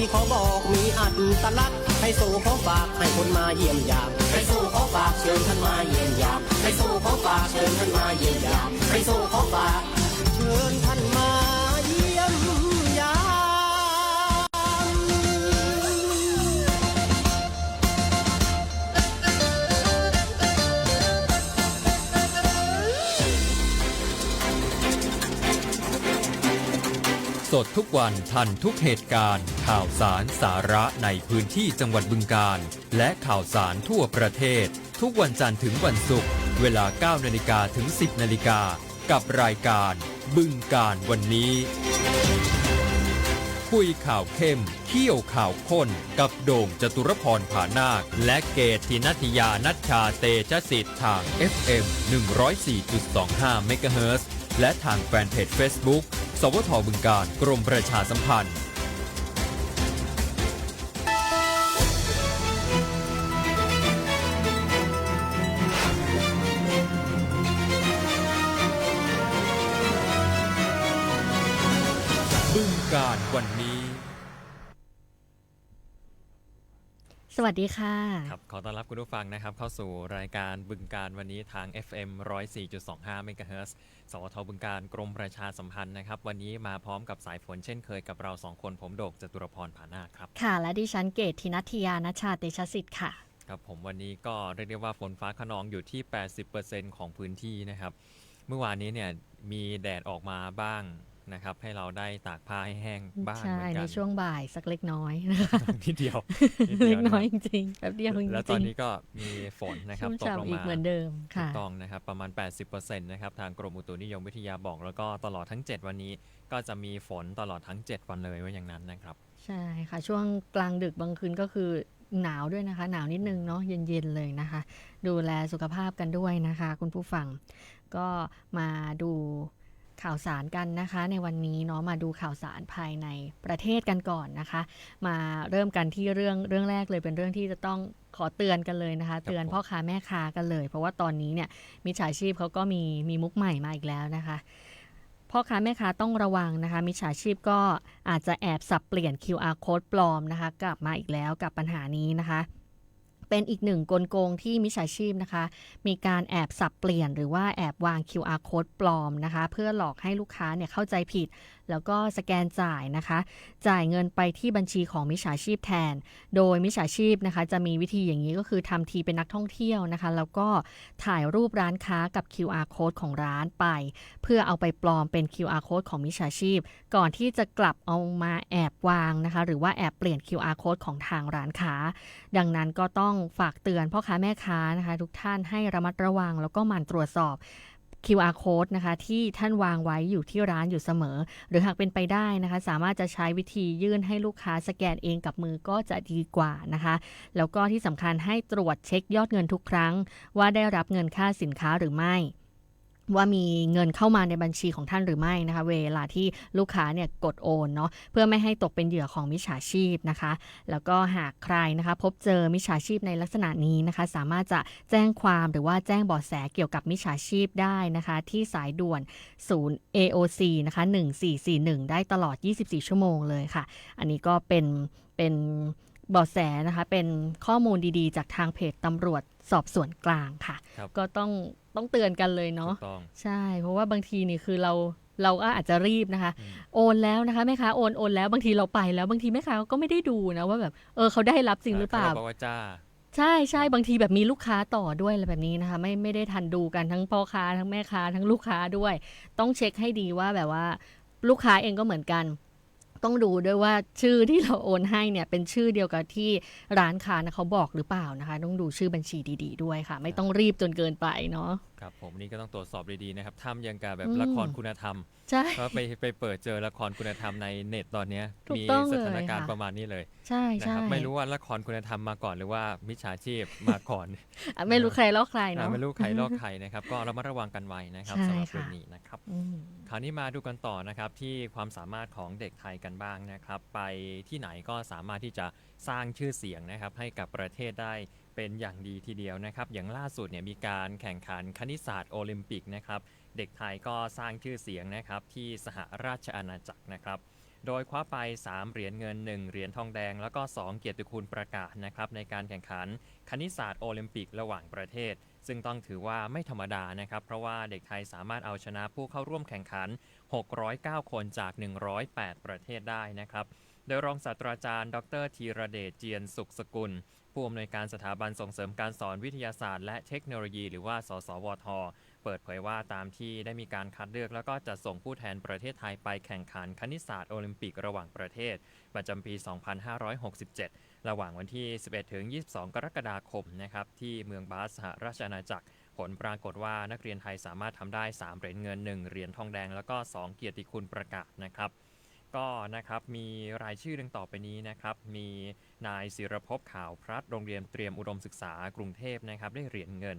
ของดีขอบอกมีอัตลักษณ์ให้สู่ของฝากให้คนมาเยี่ยมยามให้สู่ของฝากเชิญท่านมาเยี่ยมยามให้สู่ของฝากเชิญท่านมาเยี่ยมยามให้สู่ของฝากเชิญท่านมาเยี่ยมยามสดทุกวันทันทุกเหตุการณ์ ข่าวสารสาระในพื้นที่จังหวัดบึงการ และข่าวสารทั่วประเทศ ทุกวันจันทร์ถึงวันศุกร์เวลา 9 นาฬิกาถึง 10 นาฬิกา กับรายการบึงการวันนี้ คุยข่าวเข้มเที่ยวข่าวข้น กับโด่งจตุรพรผานาค และเกตทินัทยานัชชาเตชะสิทธิ์ทาง FM 104.25 เมกะเฮิรตซ์และทางแฟนเพจ Facebook สวทบึงการกรมประชาสัมพันธ์ วันนี้ สวัสดีค่ะ ครับขอต้อนรับคุณผู้ฟังนะครับ เข้าสู่รายการบึงการวันนี้ทาง FM 104.25เมกะเฮิรตซ์สวทบึงการกรมประชาสัมพันธ์นะครับ วันนี้มาพร้อมกับสายฝนเช่นเคยกับเราสองคนผมโดกจตุรพรผานาคครับ ค่ะ และดิฉันเกตทินัทยานัชชาเตชะสิทธิ์ค่ะ ครับผมวันนี้ก็เรียกได้ว่าฝนฟ้าขนองอยู่ที่ 80%ของพื้นที่นะครับ เมื่อวานนี้เนี่ยมีแดดออกมาบ้าง นะครับ ให้เราได้ตากผ้าให้แห้งบ้างใช่ เหมือนในกันช่วงบ่ายสักเล็กน้อยนะคะนิดเดียวนิดเล็ดีวกนะน้อยคจรับริงๆแป๊บเดียวจริงๆแล้วตอนนี้ก็มีฝนนะครับชุ่มตกลงฉ่ำอีกมา เหมือนเดิมถูค่ะ กต้องนะครับประมาณ 80%นะครับทางกรมอุตุนิยมวิทยาบอก แล้วก็ตลอดทั้ง 7 วันนี้ ก็จะมีฝนตลอดทั้ง 7 วันเลยว่าอย่างนั้นนะครับ ใช่ค่ะ ช่วงกลางดึกบางคืนก็คือหนาวด้วยนะคะ หนาวนิดนึงเนาะเย็นๆเลยนะคะ ดูแลสุขภาพกันด้วยนะคะ คุณผู้ฟังก็มาดู ข่าวสารกันนะคะ ในวันนี้เนาะมาดูข่าวสารภายในประเทศกันก่อนนะคะ มาเริ่มกันที่เรื่องเรื่องแรกเลยเป็นเรื่องที่จะต้องขอเตือนกันเลยนะคะ เตือนพ่อค้าแม่ค้ากันเลย เพราะว่าตอนนี้เนี่ยมิจฉาชีพเขาก็มีมีมุกใหม่มาอีกแล้วนะคะพ่อค้าแม่ค้าต้องระวังนะคะมิจฉาชีพก็อาจจะแอบสับเปลี่ยน QR code ปลอมนะคะ กลับมาอีกแล้วกับปัญหานี้นะคะ เป็นอีกหนึ่งกลโกงที่มิจฉาชีพนะคะ มีการแอบสับเปลี่ยนหรือว่าแอบวาง QR code ปลอมนะคะ เพื่อหลอกให้ลูกค้าเนี่ยเข้าใจผิด แล้วก็สแกนจ่ายนะคะ จ่ายเงินไปที่บัญชีของมิจฉาชีพแทน โดยมิจฉาชีพนะคะ จะมีวิธีอย่างนี้ก็คือทำทีเป็นนักท่องเที่ยวนะคะ แล้วก็ถ่ายรูปร้านค้ากับ QR code ของร้านไป เพื่อเอาไปปลอมเป็น QR code ของมิจฉาชีพ ก่อนที่จะกลับเอามาแอบวางนะคะ หรือว่าแอบเปลี่ยน QR code ของทางร้านค้า ดังนั้นก็ต้องฝากเตือนพ่อค้าแม่ค้านะคะ ทุกท่านให้ระมัดระวังแล้วก็หมั่นตรวจสอบ QR code นะคะที่ท่านวางไว้อยู่ที่ร้านอยู่เสมอ หรือหากเป็นไปได้นะคะ สามารถจะใช้วิธียื่นให้ลูกค้าสแกนเองกับมือก็จะดีกว่านะคะ แล้วก็ที่สำคัญให้ตรวจเช็คยอดเงินทุกครั้ง ว่าได้รับเงินค่าสินค้าหรือไม่ ว่ามีเงินเข้ามาในบัญชีของท่านหรือไม่นะคะ เวลาที่ลูกค้าเนี่ยกดโอนเนาะเพื่อไม่ให้ตกเป็นเหยื่อของมิจฉาชีพนะคะ แล้วก็หากใครนะคะพบเจอมิจฉาชีพในลักษณะนี้นะคะ สามารถจะแจ้งความหรือว่าแจ้งเบาะแสเกี่ยวกับมิจฉาชีพได้นะคะ ที่สายด่วนศูนย์ AOC นะคะ1441 ได้ตลอด 24 ชั่วโมงเลยค่ะ อันนี้ก็เป็นเป็นเบาะแสนะคะเป็นข้อมูลดีๆ จากทางเพจตำรวจสอบสวนกลางค่ะครับก็ต้อง ต้องเตือนกันเลยถูเนาะกต้อง ใช่ เพราะว่าบางทีนี่คือเราเราก็อาจจะรีบนะคะ อืม โอนแล้วนะคะแม่ค้าโอนโอนแล้วบางทีเราไปแล้วบางทีแม่ค้าก็ไม่ได้ดูนะว่าแบบเออเขาได้รับจริงหรือเปล่าบอกว่าจ้า ใช่ใช่บางทีแบบมีลูกค้าต่อด้วยอะไรแบบนี้นะคะ ไม่ไม่ได้ทันดูกันทั้งพ่อค้าทั้งแม่ค้าทั้งลูกค้าด้วย ต้องเช็คให้ดีว่าแบบว่า ลูกค้าเองก็เหมือนกัน ต้องดูด้วยว่าชื่อที่เราโอนให้เนี่ยเป็นชื่อเดียวกับที่ร้านค้านะเขาบอกหรือเปล่านะคะ ต้องดูชื่อบัญชีดี ๆ ด้วยค่ะ ไม่ต้องรีบจนเกินไปเนาะ ครับผมนี่ก็ต้องตรวจสอบดีๆนะครับทำยังกับแบบอืม ละครคุณธรรมใช่เพราะไปไปเปิดเจอละครคุณธรรมในเน็ตตอนเนี้ยถูกมีต้องสเลยถานการณ์ค่ะ ประมาณนี้เลยใช่นะใช่ครับไม่รู้ว่าละครคุณธรรมมาก่อนหรือว่ามิจฉาชีพมาก่อน อะไม่รู้ใครลอกใครอ่าเนาะ ไม่รู้ใครลอกใครนะครับ ก็ระมัดระวังกันไว้นะครับใช่สำหรับค่ะเรื่องนี้นะครับ อืม คราวนี้มาดูกันต่อนะครับที่ความสามารถของเด็กไทยกันบ้างนะครับ ไปที่ไหนก็สามารถที่จะสร้างชื่อเสียงนะครับ ให้กับประเทศได้ เป็นอย่างดีทีเดียวนะครับ อย่างล่าสุดเนี่ยมีการแข่งขันคณิตศาสตร์โอลิมปิกนะครับ เด็กไทยก็สร้างชื่อเสียงนะครับที่สหราชอาณาจักรนะครับ โดยคว้าไป 3 เหรียญเงิน 1 เหรียญทองแดง แล้วก็ 2 เกียรติคุณประกาศนะครับในการแข่งขันคณิตศาสตร์โอลิมปิกระหว่างประเทศ ซึ่งต้องถือว่าไม่ธรรมดานะครับ เพราะว่าเด็กไทยสามารถเอาชนะผู้เข้าร่วมแข่งขัน 609 คนจาก 108 ประเทศได้นะครับ โดยรองศาสตราจารย์ ดรธีรเดชเจียนสุขสกุล ผู้อำนวยการสถาบันส่งเสริมการสอนวิทยาศาสตร์และเทคโนโลยี หรือว่า สสวท เปิดเผยว่าตามที่ได้มีการคัดเลือก แล้วก็จะส่งผู้แทนประเทศไทยไปแข่งขันคณิตศาสตร์โอลิมปิกระหว่างประเทศ ประจำปี 2567 ระหว่างวันที่ 11 ถึง 22 กรกฎาคมนะครับที่เมืองบาสหราชอาณาจักรผลปรากฏว่านักเรียนไทยสามารถทำได้ 3 เหรียญเงิน 1 เหรียญทองแดง แล้วก็ 2 เกียรติคุณประกาศนะครับ ก็นะครับมีรายชื่อดังต่อไปนี้นะครับ มีนายศิรภพขาวพลัดโรงเรียนเตรียมอุดมศึกษากรุงเทพนะครับได้เหรียญเงิน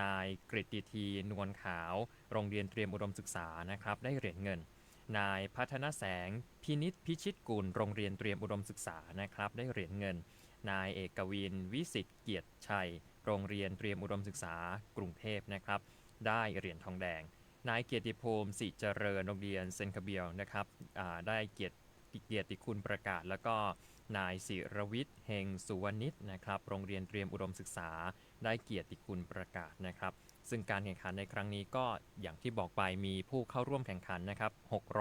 นายกฤติทีนวลขาว โรงเรียนเตรียมอุดมศึกษานะครับได้เหรียญเงิน นายพัฒนแสง พินิษพิชิตกุลโรงเรียนเตรียมอุดมศึกษานะครับได้เหรียญเงิน นายเอกวิน วิสิตเกียรติชัย โรงเรียนเตรียมอุดมศึกษากรุงเทพนะครับได้เหรียญทองแดง นายเกียรติภูมิสิเจริญโรงเรียนเซนคาเบียลนะครับได้เกียรติเกียรติคุณประกาศ แล้วก็นายศิรวิทย์เฮงสุวรรณิชนะครับ โรงเรียนเตรียมอุดมศึกษา ได้เกียรติคุณประกาศนะครับ ซึ่งการแข่งขันในครั้งนี้ก็อย่างที่บอกไปมีผู้เข้าร่วมแข่งขันนะครับ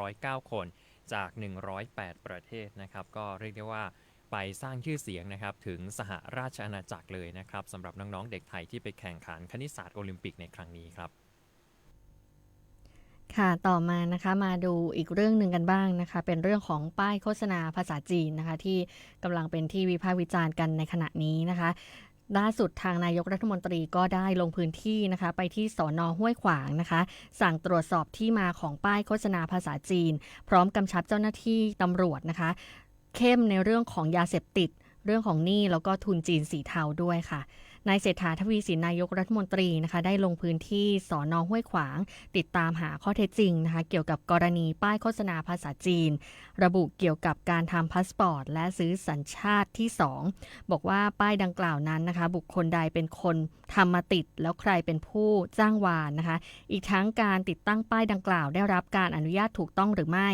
609 คนจาก 108 ประเทศนะครับ ก็เรียกได้ว่าไปสร้างชื่อเสียงนะครับถึงสหราชอาณาจักรเลยนะครับสำหรับน้องๆเด็กไทยที่ไปแข่งขันคณิตศาสตร์โอลิมปิกในครั้งนี้ครับ ค่ะ ต่อมานะคะมาดูอีกเรื่องหนึ่งกันบ้างนะคะ เป็นเรื่องของป้ายโฆษณาภาษาจีนนะคะ ที่กำลังเป็นที่วิพากษ์วิจารณ์กันในขณะนี้นะคะล่าสุดทางนายกรัฐมนตรีก็ได้ลงพื้นที่นะคะ ไปที่สอนอห้วยขวางนะคะ สั่งตรวจสอบที่มาของป้ายโฆษณาภาษาจีน พร้อมกำชับเจ้าหน้าที่ตำรวจนะคะ เข้มในเรื่องของยาเสพติด เรื่องของหนี้แล้วก็ทุนจีนสีเทาด้วยค่ะ นายเศรษฐาทวีสินนายกรัฐมนตรีนะคะ ได้ลงพื้นที่สอนอห้วยขวาง ติดตามหาข้อเท็จจริงนะคะ เกี่ยวกับกรณีป้ายโฆษณาภาษาจีน ระบุเกี่ยวกับการทำพาสปอร์ต และซื้อสัญชาติที่ 2 บอกว่าป้ายดังกล่าวนั้นนะคะ บุคคลใดเป็นคนทำมาติด แล้วใครเป็นผู้จ้างวานนะคะ อีกทั้งการติดตั้งป้ายดังกล่าวได้รับการอนุญาตถูกต้องหรือไม่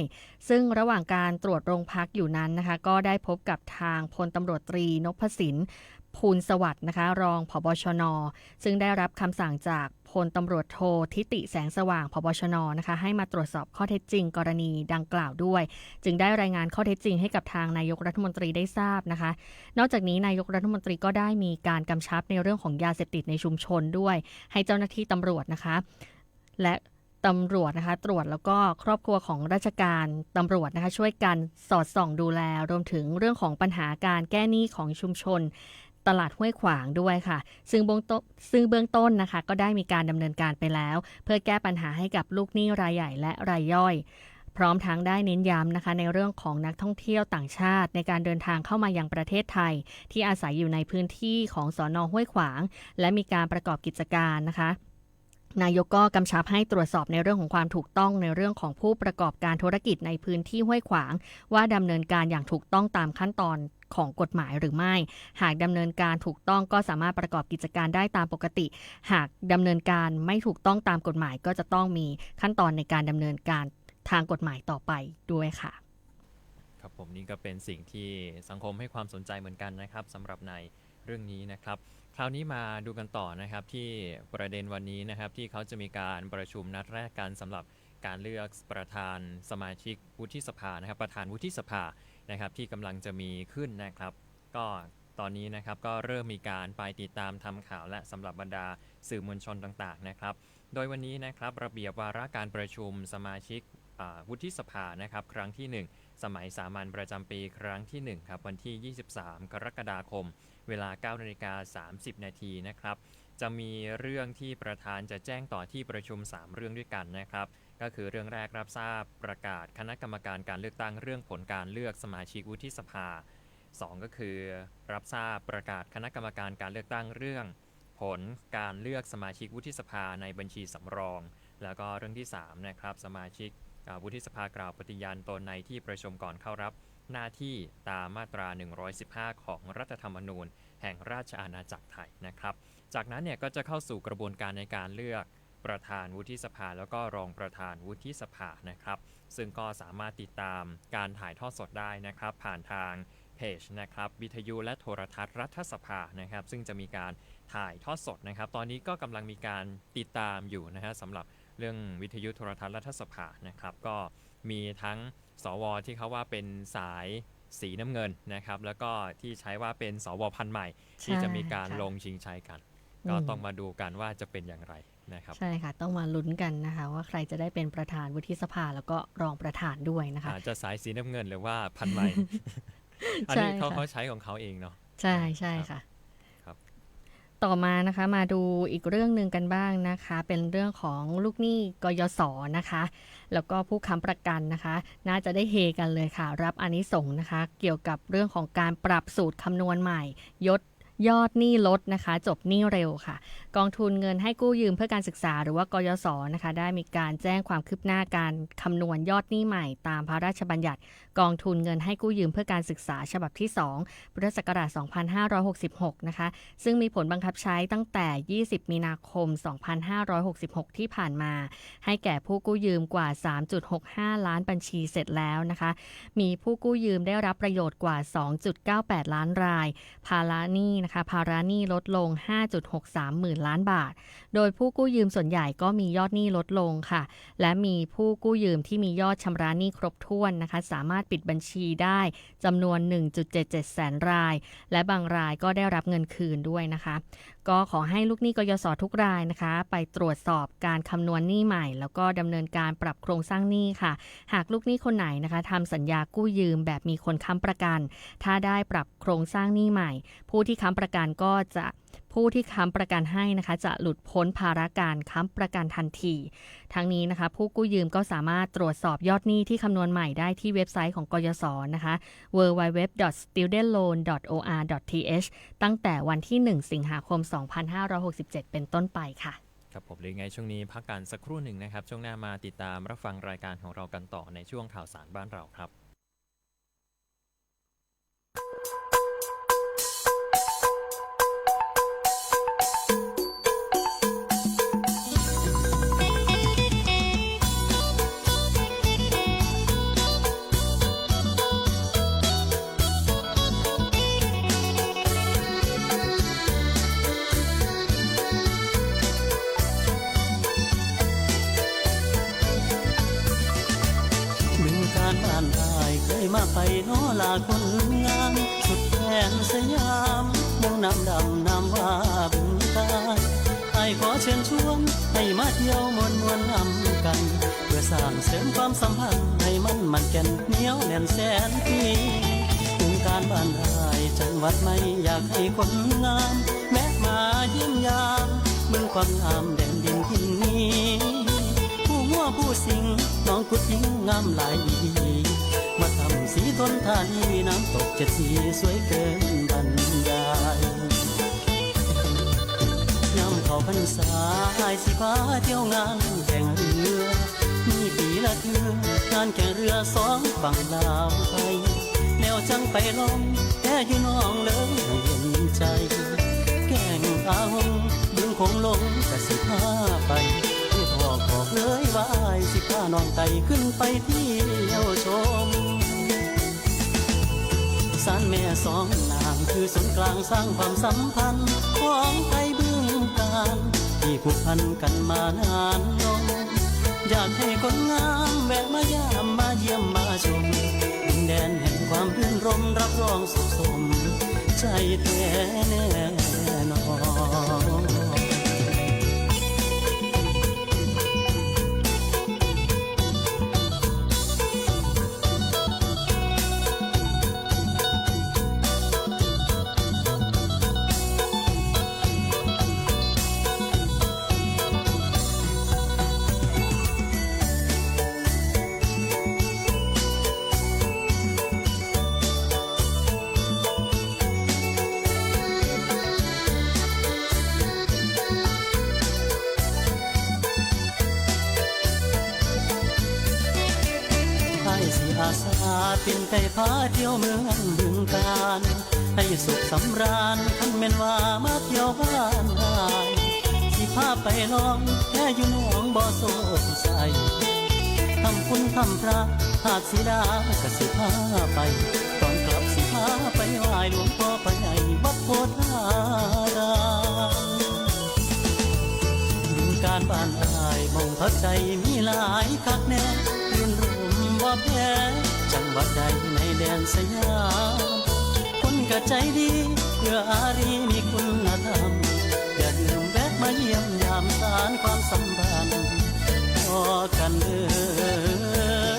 ซึ่งระหว่างการตรวจโรงพักอยู่นั้นนะคะ ก็ได้พบกับทางพลตำรวจตรีนพสิน ภูลสวัสดิ์นะคะ รองผบชน ซึ่งได้รับคำสั่งจากพลตำรวจโททิติแสงสว่างผบชนนะคะ ให้มาตรวจสอบข้อเท็จจริง กรณีดังกล่าวด้วย จึงได้รายงานข้อเท็จจริงให้กับทางนายกรัฐมนตรีได้ทราบนะคะ นอกจากนี้นายกรัฐมนตรีก็ได้มีการกำชับในเรื่องของยาเสพติดในชุมชนด้วย ให้เจ้าหน้าที่ตำรวจนะคะ และตำรวจนะคะ ตรวจแล้วก็ครอบครัวของราชการตำรวจนะคะ ช่วยกันสอดส่องดูแล รวมถึงเรื่องของปัญหาการแก้หนี้ของชุมชน ตลาดห้วยขวางด้วยค่ะ ซึ่งเบื้องต้นซึ่งเบื้องต้นนะคะ ก็ได้มีการดำเนินการไปแล้ว เพื่อแก้ปัญหาให้กับลูกหนี้รายใหญ่และรายย่อย พร้อมทั้งได้เน้นย้ำนะคะ ในเรื่องของนักท่องเที่ยวต่างชาติ ในการเดินทางเข้ามายังประเทศไทย ที่อาศัยอยู่ในพื้นที่ของสอนอห้วยขวาง และมีการประกอบกิจการนะคะนายกก็กำชับให้ตรวจสอบในเรื่องของความถูกต้องในเรื่องของผู้ประกอบการธุรกิจในพื้นที่ห้วยขวาง ว่าดำเนินการอย่างถูกต้องตามขั้นตอน ของกฎหมายหรือไม่ หากดำเนินการถูกต้องก็สามารถประกอบกิจการได้ตามปกติ หากดำเนินการไม่ถูกต้องตามกฎหมายก็จะต้องมีขั้นตอนในการดำเนินการทางกฎหมายต่อไปด้วยค่ะ ครับผมนี่ก็เป็นสิ่งที่สังคมให้ความสนใจเหมือนกันนะครับสำหรับในเรื่องนี้นะครับ คราวนี้มาดูกันต่อนะครับที่ประเด็นวันนี้นะครับที่เขาจะมีการประชุมนัดแรกกันสำหรับการเลือกประธานสมาชิกวุฒิสภานะครับ ประธานวุฒิสภา นะครับที่กำลังจะมีขึ้นนะครับ ก็ตอนนี้นะครับก็เริ่มมีการไปติดตามทำข่าวและสำหรับบรรดาสื่อมวลชนต่างๆนะครับ โดยวันนี้นะครับระเบียบวาระการประชุมสมาชิกวุฒิสภานะครับครั้งที่ 1 สมัยสามัญประจำปีครั้งที่ 1 ครับ วันที่ 23 กรกฎาคม เวลา9นาฬิกา30 นาทีนะครับ จะมีเรื่องที่ประธานจะแจ้งต่อที่ประชุม 3 เรื่องด้วยกันนะครับ ก็คือเรื่องแรกรับทราบประกาศคณะกรรมการการเลือกตั้งเรื่องผลการเลือกสมาชิกวุฒิสภา 2 ก็คือ รับทราบประกาศคณะกรรมการการเลือกตั้งเรื่อง ผลการเลือกสมาชิกวุฒิสภาในบัญชีสำรอง แล้วก็เรื่องที่3นะครับสมาชิกวุฒิสภากล่าวปฏิญาณตนในที่ประชุมก่อนเข้ารับหน้าที่ตามมาตรา 115 ของรัฐธรรมนูญ แห่งราชอาณาจักรไทยนะครับ จากนั้นเนี่ยก็จะเข้าสู่กระบวนการในการเลือก ประธานวุฒิสภาแล้วก็รองประธานวุฒิสภานะครับ ซึ่งก็สามารถติดตามการถ่ายทอดสดได้นะครับ ผ่านทางเพจนะครับวิทยุและโทรทัศน์รัฐสภานะครับ ซึ่งจะมีการถ่ายทอดสดนะครับ ตอนนี้ก็กำลังมีการติดตามอยู่นะฮะสำหรับเรื่องวิทยุโทรทัศน์รัฐสภานะครับ ก็มีทั้งสวที่เขาว่าเป็นสายสีน้ำเงินนะครับ แล้วก็ที่ใช้ว่าเป็นสวพันธุ์ใหม่ ที่จะมีการใช่ค่ะลงชิงชัยกัน ก็อืมต้องมาดูกันว่าจะเป็นอย่างไร นะครับใช่ค่ะ ต้องมาลุ้นกันนะคะ ว่าใครจะได้เป็นประธานวุฒิสภาแล้วก็รองประธานด้วยนะคะอาจจะสายสีน้ำเงินหรือว่าพันธุ์ใหม่อันนี้ใช่เขาค่ะเขาใช้ของเขาเองเนาะใช่ใช่ค่ะครับต่อมานะคะมาดูอีกเรื่องหนึ่งกันบ้างนะคะ เป็นเรื่องของลูกหนี้กยศนะคะ แล้วก็ผู้ค้ำประกันนะคะ น่าจะได้เฮกันเลยค่ะ รับอานิสงส์นะคะ เกี่ยวกับเรื่องของการปรับสูตรคำนวณใหม่ ยศ ยอดหนี้ลดนะคะ จบหนี้เร็วค่ะ กองทุนเงินให้กู้ยืมเพื่อการศึกษาหรือว่ากยศนะคะ ได้มีการแจ้งความคืบหน้าการคำนวณยอดหนี้ใหม่ ตามพระราชบัญญัติ กองทุนเงินให้กู้ยืมเพื่อการศึกษาฉบับที่ 2 พุทธศักราช 2566 นะคะ ซึ่งมีผลบังคับใช้ตั้งแต่ 20 มีนาคม 2566 ที่ผ่านมา ให้แก่ผู้กู้ยืมกว่า 3.65 ล้านบัญชีเสร็จแล้วนะคะ มีผู้กู้ยืมได้รับประโยชน์กว่า 2.98 ล้านราย ภาระหนี้นะคะภาระหนี้ลดลง 5.63 หมื่นล้านบาท โดยผู้กู้ยืมส่วนใหญ่ก็มียอดหนี้ลดลงค่ะ และมีผู้กู้ยืมที่มียอดชำระหนี้ครบถ้วนนะคะ สามารถปิดบัญชีได้จำนวน 1.77 แสนราย และบางรายก็ได้รับเงินคืนด้วยนะคะ ก็ขอให้ลูกหนี้กยศทุกรายนะคะ ไปตรวจสอบการคำนวณหนี้ใหม่ แล้วก็ดำเนินการปรับโครงสร้างหนี้ค่ะ หากลูกหนี้คนไหนนะคะทำสัญญากู้ยืมแบบมีคนค้ำประกัน ถ้าได้ปรับโครงสร้างหนี้ใหม่ ผู้ที่ค้ำประกันก็จะ ผู้ที่ค้ำประกันให้นะคะ จะหลุดพ้นภาระการค้ำประกันทันที ทั้งนี้นะคะ ผู้กู้ยืมก็สามารถตรวจสอบยอดหนี้ที่คำนวณใหม่ได้ที่เว็บไซต์ของกยศนะคะ www.studentloan.or.th ตั้งแต่วันที่ 1 สิงหาคม 2567 เป็นต้นไปค่ะครับผมหรือไงช่วงนี้พักกันสักครู่หนึ่งนะครับ ช่วงหน้ามาติดตามรับฟังรายการของเรากันต่อในช่วงข่าวสารบ้านเราครับ มาไปโนลาคนงามสุดแดนสยามมองน้ำดำน้ำว่าบึงตาไอ้ขอเชิญชวนให้มาเที่ยวมวนมวนนำกัน เพื่อสร้างเสริมความสัมพันธ์ให้มันมันแก่นเหนียวแน่นแสนปีถึงการบ้านได้จังหวัดไม่อยากให้คนงามแวะมาเยี่ยมยามเมืองความงามแดนดินที่นี้ ผู้มั่วผู้สิงน้องกุดยิงงามหลายดีมาทำสีทนทานีน้ำตกเจ็ดสีสวยเกินบรรยายยามเขาพรรษายสิพาเที่ยวงานแข่งเรือมีปีละเทืองานแข่งเรือสองฝั่งลาวไทยแนวจังไปลองแค่อยู่น้องเลยเห็นใจ แก่งอาหงดึงคงลงกะสิพาไปที่ทอกบอก เลยว่ายสิพานองไต่ขึ้นไปเที่ยวชมสานแม่สองนางคือศูนย์กลางสร้างความสัมพันธ์ของไทยบึงการที่ผูกพันกันมานานนมอยากให้คนงามแวะมายามมาเยี่ยมมาชมดินแดนแห่งความรื่นรมรับรองสุขสม ใจแท้แน่นอน เที่ยวเมืองบึงการ ให้สุขสำราญคันแม่นว่ามาเที่ยวบ้านหายสิพาไปลองแค่อยู่หนองบ่อโซกใสทำคุณทำพระหากสีดากสิพาไป ตอนกลับสิพาไปไหว้หลวงพ่อไปใหญ่วัดโพธารามบึงการบ้านอายมองพักใจมีหลายคักแน่ยืนรุมว่าแพ้จังหวัดใดน แดนสยามคนกะใจดีเพื่ออารีมีคุณธรรม อย่าลืมแวะมาเยี่ยมยามสารความสัมพันธ์พอกันเด้อ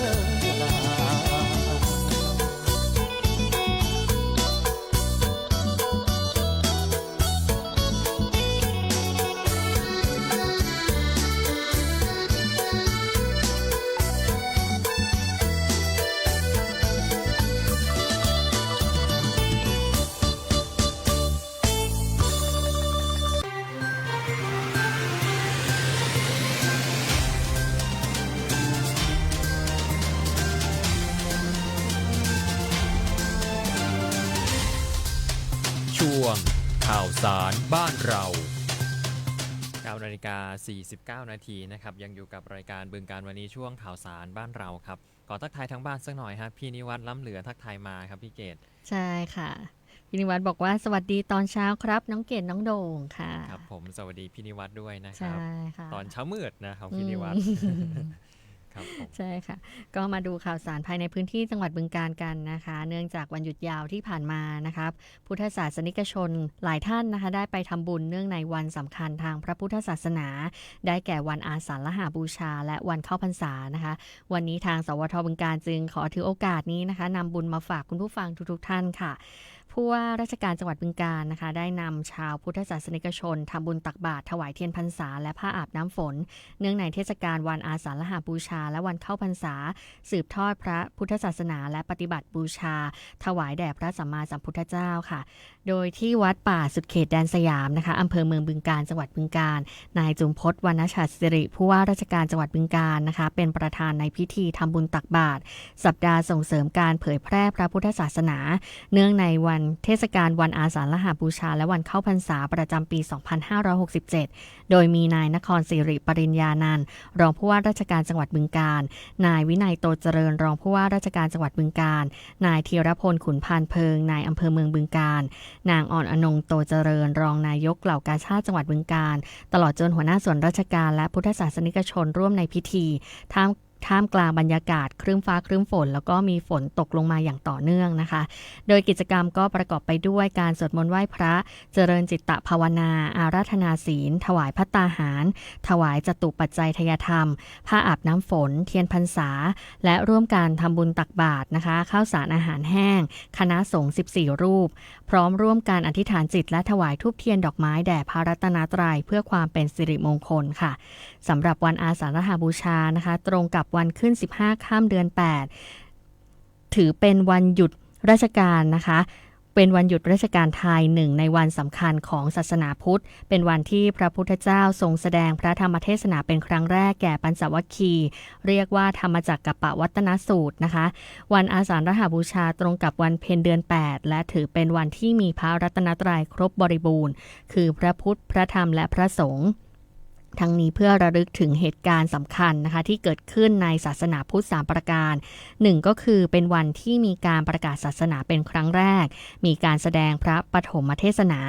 ง ข่าวสารบ้านเรา9นาฬิกา 49 นาทีนะครับ ยังอยู่กับรายการบึงการวันนี้ช่วงข่าวสารบ้านเราครับขอทักทายทั้งบ้านสักหน่อยครับพี่นิวัฒน์ล้ำเหลือทักทายมาครับพี่เกดใช่ค่ะพินิวัฒน์บอกว่าสวัสดีตอนเช้าครับ น้องเกดน้องโด่งค่ะครับผมสวัสดีพี่นิวัฒน์ด้วยนะคใช่รับค่ะตอนเช้ามืดนะครับพี่นิวัฒน์ครับผม ใช่ค่ะ ก็มาดูข่าวสารภายในพื้นที่จังหวัดบึงการกันนะคะ เนื่องจากวันหยุดยาวที่ผ่านมานะครับพุทธศาสนิกชนหลายท่านนะคะ ได้ไปทำบุญเนื่องในวันสำคัญทางพระพุทธศาสนา ได้แก่วันอาสาฬหาบูชา และวันเข้าพรรษานะคะ วันนี้ทางสวทบึงการจึงขอถือโอกาสนี้นะคะนำบุญมาฝากคุณผู้ฟังทุกๆท่านค่ะ ผู้ว่าราชการจังหวัดบึงการนะคะ ได้นำชาวพุทธศาสนิกชนทำบุญตักบาตรถวายเทียนพรรษา และผ้าอาบน้ำฝน เนื่องในเทศกาลวันอาสาฬหาบูชา และวันเข้าพรรษา สืบทอดพระพุทธศาสนา และปฏิบัติบูชา ถวายแด่พระสัมมาสัมพุทธเจ้าค่ะโดยที่วัดป่าสุดเขตแดนสยามนะคะอำเภอเมืองบึงการจังหวัดบึงการ นายจุมพศวรรณชัดสิริ ผู้ว่าราชการจังหวัดบึงการนะคะ เป็นประธานในพิธีทำบุญตักบาตรสัปดาห์ส่งเสริมการเผยแพร่พระพุทธศาสนา เนื่องในวันเทศกาลวันอาสาฬหาบูชา และวันเข้าพรรษาประจำปี 2567 โดยมีนายนครศิริปริญญานันท์รองผู้ว่าราชการจังหวัดบึงการ นายวินัยโตเจริญรองผู้ว่าราชการจังหวัดบึงการ นายธีรพลขุนพานเพิงนายอำเภอเมืองบึงการ นางอ่อนอนงโตเจริญ รองนายกเหล่ากาชาติจังหวัดบึงการ ตลอดจนหัวหน้าส่วนราชการและพุทธศาสนิกชนร่วมในพิธีท่าม ท่ามกลางบรรยากาศครึ้มฟ้าครึ้มฝน แล้วก็มีฝนตกลงมาอย่างต่อเนื่องนะคะ โดยกิจกรรมก็ประกอบไปด้วยการสวดมนต์ไหว้พระ เจริญจิตตภาวนา อาราธนาศีล ถวายพัตตาหาร ถวายจตุปัจจัยทยธรรม ผ้าอาบน้ำฝน เทียนพรรษา และร่วมการทำบุญตักบาตรนะคะ ข้าวสารอาหารแห้ง คณะสงฆ์14 รูป พร้อมร่วมการอธิษฐานจิตและถวายทูบเทียนดอกไม้แด่พระรัตนตรัยเพื่อความเป็นสิริมงคลค่ะสำหรับวันอาสาฬหาบูชานะคะ ตรงกับวันขึ้น 15 ข้ามเดือน 8 ถือเป็นวันหยุดราชการนะคะ เป็นวันหยุดราชการไทยหนึ่งในวันสำคัญของศาสนาพุทธ เป็นวันที่พระพุทธเจ้าทรงแสดงพระธรรมเทศนาเป็นครั้งแรกแก่ปัญจวัคคี เรียกว่าธรรมจักรกับปวัตนสูตรนะคะ วันอาสาฬหาบูชาตรงกับวันเพ็ญเดือน 8 และถือเป็นวันที่มีพระรัตนตรัยครบบริบูรณ์ คือพระพุทธ พระธรรมและพระสงฆ์ ทั้งนี้เพื่อระลึกถึงเหตุการณ์สำคัญนะคะ ที่เกิดขึ้นในศาสนาพุทธสามประการหนึ่งก็คือเป็นวันที่มีการประกาศศาสนาเป็นครั้งแรก มีการแสดงพระปฐมเทศนา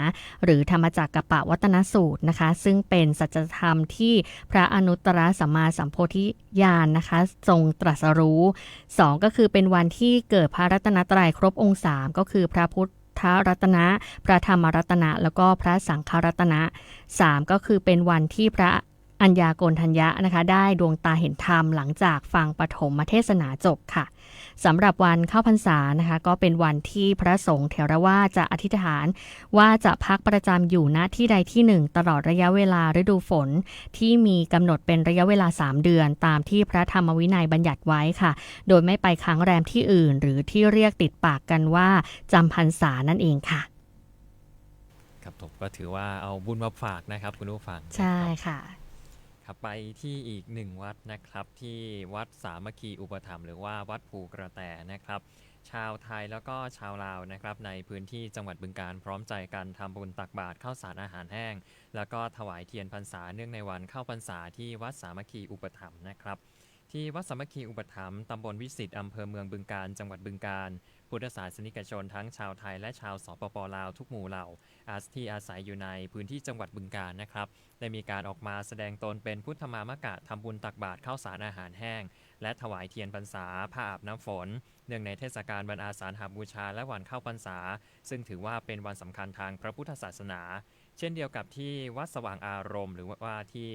หรือธรรมจักรกับปวัตนสูตรนะคะ ซึ่งเป็นสัจธรรมที่พระอนุตตรสัมมาสัมโพธิญาณนะคะ ทรงตรัสรู้สองก็คือเป็นวันที่เกิดพระรัตนตรัยครบองค์สามก็คือพระพุทธ พระรัตนะ พระธรรมรัตนะ แล้วก็พระสังฆรัตนะ 3 ก็คือเป็นวันที่พระอัญญาโกณทัญญะนะคะ ได้ดวงตาเห็นธรรมหลังจากฟังปฐมเทศนาจบค่ะ สำหรับวันเข้าพรรษานะคะ ก็เป็นวันที่พระสงฆ์เถรวาทจะอธิษฐาน ว่าจะพักประจำอยู่ณที่ใดที่หนึ่งตลอดระยะเวลาฤดูฝน ที่มีกำหนดเป็นระยะเวลา 3 เดือน ตามที่พระธรรมวินัยบัญญัติไว้ค่ะ โดยไม่ไปค้างแรมที่อื่น หรือที่เรียกติดปากกันว่าจำพรรษานั่นเองค่ะครับผมก็ถือว่าเอาบุญมาฝากนะครับคุณผู้ฟังใช่นะ ครับค่ะครับไปที่อีกหนึ่งวัดนะครับที่วัดสามัคคีอุปถัมภ์หรือว่าวัดภูกระแตนะครับ ชาวไทยแล้วก็ชาวลาวนะครับในพื้นที่จังหวัดบึงการพร้อมใจกันทำบุญตักบาตรข้าวสารอาหารแห้ง แล้วก็ถวายเทียนพรรษาเนื่องในวันเข้าพรรษาที่วัดสามัคคีอุปถัมภ์นะครับที่วัดสามัคคีอุปถัมภ์ตำบลวิสิตอำเภอเมืองบึงการ จังหวัดบึงการ พุทธศาสนิกชนทั้งชาวไทยและชาวสปปลาวทุกหมู่เหล่าอาที่อาศัยอยู่ในพื้นที่จังหวัดบึงการนะครับ ได้มีการออกมาแสดงตนเป็นพุทธมามกะทำบุญตักบาตรข้าวสารอาหารแห้ง และถวายเทียนพรรษาผ้าอาบน้ำฝน เนื่องในเทศกาลวันอาสาฬหบูชาและวันเข้าพรรษา ซึ่งถือว่าเป็นวันสำคัญทางพระพุทธศาสนา เช่นเดียวกับที่วัดสว่างอารมณ์ หรือว่าที่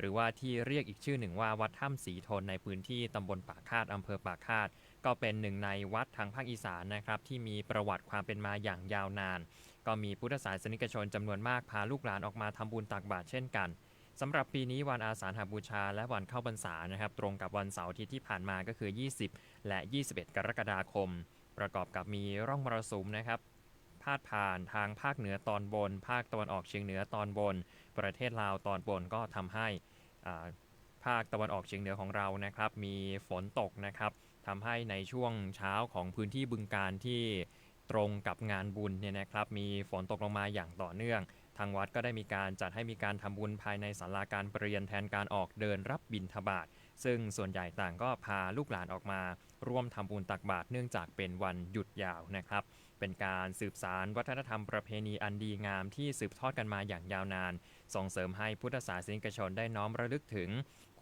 หรือว่าที่เรียกอีกชื่อหนึ่งว่าวัดถ้ำสีทนในพื้นที่ตำบลปากคาดอำเภอปากคาด ก็เป็นหนึ่งในวัดทางภาคอีสานนะครับที่มีประวัติความเป็นมาอย่างยาวนาน ก็มีพุทธศาสนิกชนจำนวนมากพาลูกหลานออกมาทำบุญตักบาตรเช่นกันสำหรับปีนี้วันอาสาฬหบูชาและวันเข้าพรรษานะครับ ตรงกับวันเสาร์ทิตย์ที่ผ่านมาก็คือ 20 และ 21 กรกฎาคม ประกอบกับมีร่องมรสุมนะครับพาดผ่านทางภาคเหนือตอนบน ภาคตะวันออกเฉียงเหนือตอนบน ประเทศลาวตอนบนก็ทำให้อ่า ภาคตะวันออกเฉียงเหนือของเรานะครับ มีฝนตกนะครับทำให้ในช่วงเช้าของพื้นที่บึงการที่ตรงกับงานบุญเนี่ยนะครับ มีฝนตกลงมาอย่างต่อเนื่อง ทางวัดก็ได้มีการจัดให้มีการทำบุญภายในศาลาการประเรียนแทนการออกเดินรับบิณฑบาตซึ่งส่วนใหญ่ต่างก็พาลูกหลานออกมา ร่วมทำบุญตักบาตรเนื่องจากเป็นวันหยุดยาวนะครับ เป็นการสืบสารวัฒนธรรมประเพณีอันดีงามที่สืบทอดกันมาอย่างยาวนาน ส่งเสริมให้พุทธศาสนิกชนได้น้อมระลึกถึง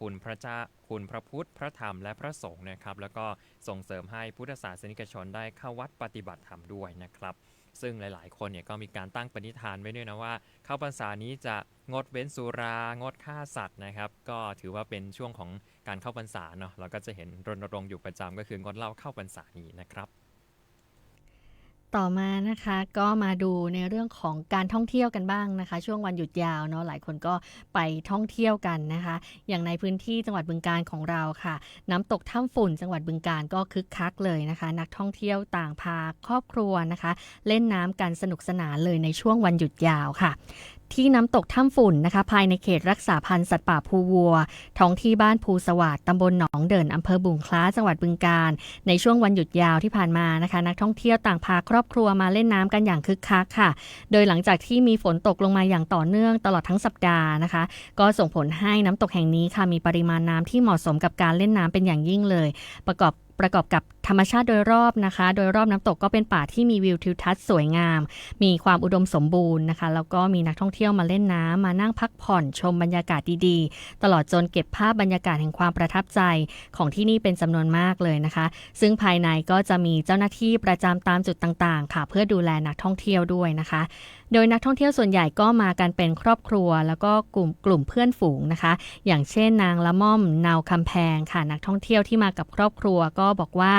คุณพระเจ้าคุณพระพุทธพระธรรมและพระสงฆ์นะครับ แล้วก็ส่งเสริมให้พุทธศาสนิกชนได้เข้าวัดปฏิบัติธรรมด้วยนะครับซึ่งหลาย ๆ คนเนี่ยก็มีการตั้งปณิธานไว้ด้วยนะว่า เข้าพรรษานี้จะงดเว้นสุรางดฆ่าสัตว์นะครับ ก็ถือว่าเป็นช่วงของการเข้าพรรษาเนาะเราก็จะเห็นรณรงค์อยู่ประจำก็คืองดเหล้าเข้าพรรษานี้นะครับ ต่อมานะคะก็มาดูในเรื่องของการท่องเที่ยวกันบ้างนะคะ ช่วงวันหยุดยาวเนาะหลายคนก็ไปท่องเที่ยวกันนะคะ อย่างในพื้นที่จังหวัดบึงการของเราค่ะ น้ำตกถ้ำฝุ่น จังหวัดบึงการก็คึกคักเลยนะคะ นักท่องเที่ยวต่างพาครอบครัวนะคะ เล่นน้ำกันสนุกสนานเลยในช่วงวันหยุดยาวค่ะ ที่น้ำตกถ้ำฝุ่นนะคะ ภายในเขตรักษาพันธุ์สัตว์ป่าภูวัว ท้องที่บ้านภูสวัสดิ์ตำบลหนองเดินอำเภอบุงคล้าจังหวัดบึงการในช่วงวันหยุดยาวที่ผ่านมานะคะ นักท่องเที่ยวต่างพาครอบครัวมาเล่นน้ำกันอย่างคึกคักค่ะ โดยหลังจากที่มีฝนตกลงมาอย่างต่อเนื่องตลอดทั้งสัปดาห์นะคะ ก็ส่งผลให้น้ำตกแห่งนี้ค่ะมีปริมาณน้ำที่เหมาะสมกับการเล่นน้ำเป็นอย่างยิ่งเลย ประกอบ ประกอบกับธรรมชาติโดยรอบนะคะ โดยรอบน้ำตกก็เป็นป่าที่มีวิวทิวทัศน์สวยงาม มีความอุดมสมบูรณ์นะคะ แล้วก็มีนักท่องเที่ยวมาเล่นน้ำมานั่งพักผ่อนชมบรรยากาศดีๆ ตลอดจนเก็บภาพบรรยากาศแห่งความประทับใจของที่นี่เป็นจำนวนมากเลยนะคะ ซึ่งภายในก็จะมีเจ้าหน้าที่ประจำตามจุดต่างๆ ค่ะ เพื่อดูแลนักท่องเที่ยวด้วยนะคะ โดยนักท่องเที่ยวส่วนใหญ่ก็มากันเป็นครอบครัว แล้วก็กลุ่มกลุ่มเพื่อนฝูงนะคะ อย่างเช่นนางละม่อมนาวคำแพงค่ะ นักท่องเที่ยวที่มากับครอบครัวก็บอกว่า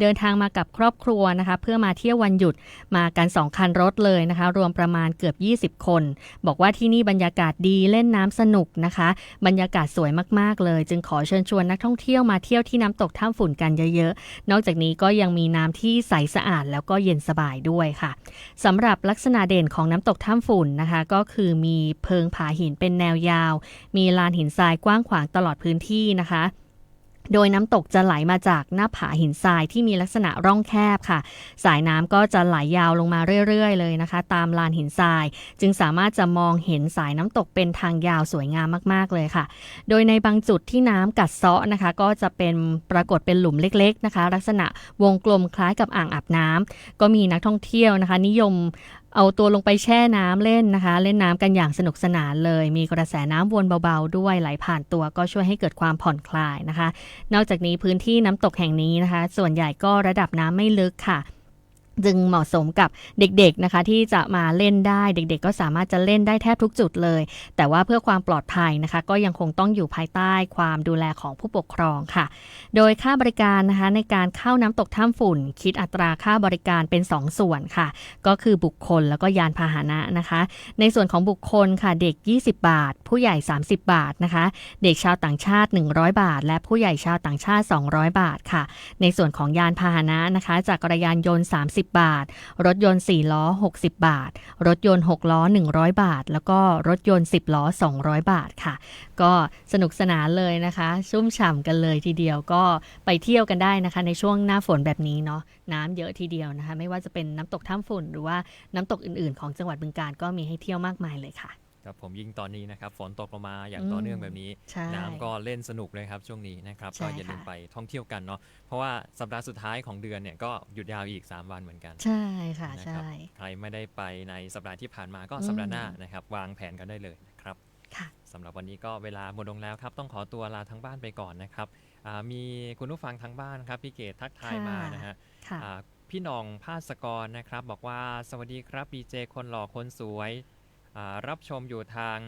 เดินทางมากับครอบครัวนะคะ เพื่อมาเที่ยววันหยุดมากัน 2 คันรถเลยนะคะ รวมประมาณเกือบ 20 คน บอกว่าที่นี่บรรยากาศดีเล่นน้ำสนุกนะคะ บรรยากาศสวยมากๆเลย จึงขอเชิญชวนนักท่องเที่ยวมาเที่ยวที่น้ำตกถ้ำฝุ่นกันเยอะๆ นอกจากนี้ก็ยังมีน้ำที่ใสสะอาดแล้วก็เย็นสบายด้วยค่ะสำหรับลักษณะเด่นของน้ำตกถ้ำฝุ่นนะคะ ก็คือมีเพิงผาหินเป็นแนวยาว มีลานหินทรายกว้างขวางตลอดพื้นที่นะคะ โดยน้ำตกจะไหลมาจากหน้าผาหินทรายที่มีลักษณะร่องแคบค่ะ สายน้ำก็จะไหลยาวลงมาเรื่อยๆ เลยนะคะ ตามลานหินทราย จึงสามารถจะมองเห็นสายน้ำตกเป็นทางยาวสวยงามมากๆเลยค่ะ โดยในบางจุดที่น้ำกัดเซาะนะคะ ก็จะเป็นปรากฏเป็นหลุมเล็ก ๆนะคะ ลักษณะวงกลมคล้ายกับอ่างอาบน้ำก็มีนักท่องเที่ยวนะคะ นิยม เอาตัวลงไปแช่น้ำเล่นนะคะ เล่นน้ำกันอย่างสนุกสนานเลย มีกระแสน้ำวนเบาๆ ด้วยไหลผ่านตัวก็ช่วยให้เกิดความผ่อนคลายนะคะ นอกจากนี้พื้นที่น้ำตกแห่งนี้นะคะ ส่วนใหญ่ก็ระดับน้ำไม่ลึกค่ะ จึงเหมาะสมกับเด็กๆนะคะ ที่จะมาเล่นได้เด็ก ๆ ก็สามารถจะเล่นได้แทบทุกจุดเลย แต่ว่าเพื่อความปลอดภัยนะคะ ก็ยังคงต้องอยู่ภายใต้ความดูแลของผู้ปกครองค่ะ โดยค่าบริการนะคะในการเข้าน้ำตกถ้ำฝุ่น คิดอัตราค่าบริการเป็น2ส่วนค่ะ ก็คือบุคคลแล้วก็ยานพาหนะนะคะ ในส่วนของบุคคลค่ะเด็ก 20 บาท ผู้ใหญ่ 30 บาทนะคะ เด็กชาวต่างชาติ 100 บาท และผู้ใหญ่ชาวต่างชาติ 200 บาทค่ะ ในส่วนของยานพาหนะนะคะจากกรยานยนต์ 30บาท รถยนต์ 4 ล้อ 60 บาท รถยนต์ 6 ล้อ 100 บาท แล้วก็รถยนต์ 10 ล้อ 200 บาทค่ะ ก็สนุกสนานเลยนะคะ ชุ่มฉ่ำกันเลยทีเดียวก็ไปเที่ยวกันได้นะคะ ในช่วงหน้าฝนแบบนี้เนาะน้ำเยอะทีเดียวนะคะ ไม่ว่าจะเป็นน้ำตกท่าฝุ่น หรือว่าน้ำตกอื่นๆ ของจังหวัดบึงกาฬก็มีให้เที่ยวมากมายเลยค่ะ ครับผมยิ่งตอนนี้นะครับฝนตกลงมาอย่างต่อเนื่องแบบนี้ ใช่น้ำก็เล่นสนุกเลยครับช่วงนี้นะครับใช่ก็อย่าลืมค่ะ ไปท่องเที่ยวกันเนาะเพราะว่าสัปดาห์สุดท้ายของเดือนเนี่ยก็หยุดยาวอีก 3 วันเหมือนกันใช่ค่ะนะใช่ใครไม่ได้ไปในสัปดาห์ที่ผ่านมาก็อืม สัปดาห์หน้านะครับวางแผนกันได้เลยนะครับค่ะ สำหรับวันนี้ก็เวลาหมดลงแล้วครับ ต้องขอตัวลาทั้งบ้านไปก่อนนะครับอ่ามีคุณผู้ฟังทั้งบ้านครับพี่เกดทักทายมานะฮะ ค่ะ อ่าพี่หน้องภาสกรนะครับ บอกว่าสวัสดีครับดีเจคนหล่อคนสวยอ่า รับชมอยู่ทาง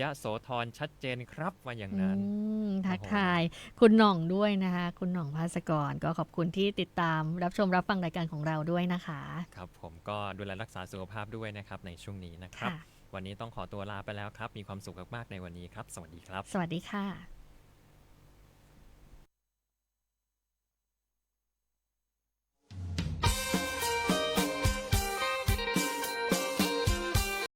ยะโสธรชัดเจนครับว่าอย่างนั้นอืมทักโอ้โหทายคุณหน่องด้วยนะคะ คุณหน่องภาสกรก็ขอบคุณที่ติดตามรับชมรับฟังรายการของเราด้วยนะคะ ครับผมก็ดูแลรักษาสุขภาพด้วยนะครับในช่วงนี้นะครับค่ะวันนี้ต้องขอตัวลาไปแล้วครับ มีความสุขมากๆในวันนี้ครับ สวัสดีครับ สวัสดีค่ะ